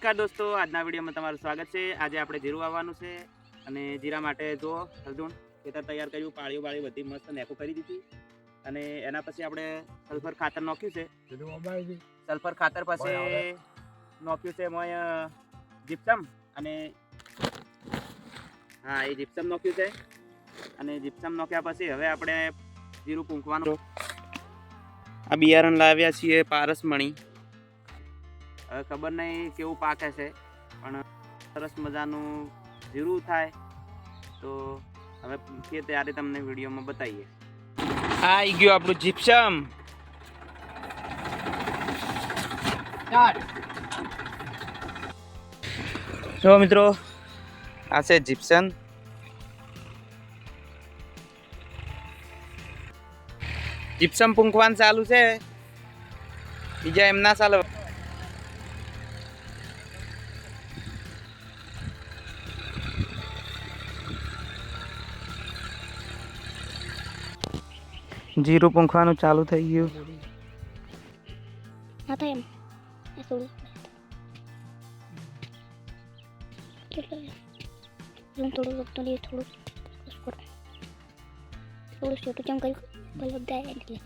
નમસ્કાર દોસ્તો આજના વિડીયોમાં તમારું સ્વાગત છે. આજે આપણે જીરું આવવાનું છે અને જીરા માટે જો હલદુણ ખેતર તૈયાર કર્યું પાળીઓ બાળી બધી મસ્ત નેકો કરી દીધી. અને એના પછી આપણે સલ્ફર ખાતર નાખ્યું છે. સલ્ફર ખાતર પછી નાખ્યું છે એમાં જીપ્સમ અને હા એ જીપ્સમ નાખ્યું છે. અને જીપ્સમ નાખ્યા પછી હવે આપણે જીરું પૂંખવાનું. આ બિયારણ લાવ્યા છીએ પારસમણી. હવે ખબર નહીં કેવું પાકે છે પણ સરસ મજાનું જીરું થાય. તો હવે પૂછીએ ત્યારે તમને વિડીયોમાં બતાવીએ. આ આવી ગયું આપણું જીપ્સમ. જો મિત્રો આ છે જીપ્સન જીપ્સમ પૂંખવાનું ચાલુ છે. બીજા એમના ચાલે. જીરું પૂંખવાનું ચાલુ થઈ ગયું. હા થાય એમ. થોડું. થોડું થોડું. કરો થોડું છોટું કેમ કર્યું? જાય એટલે.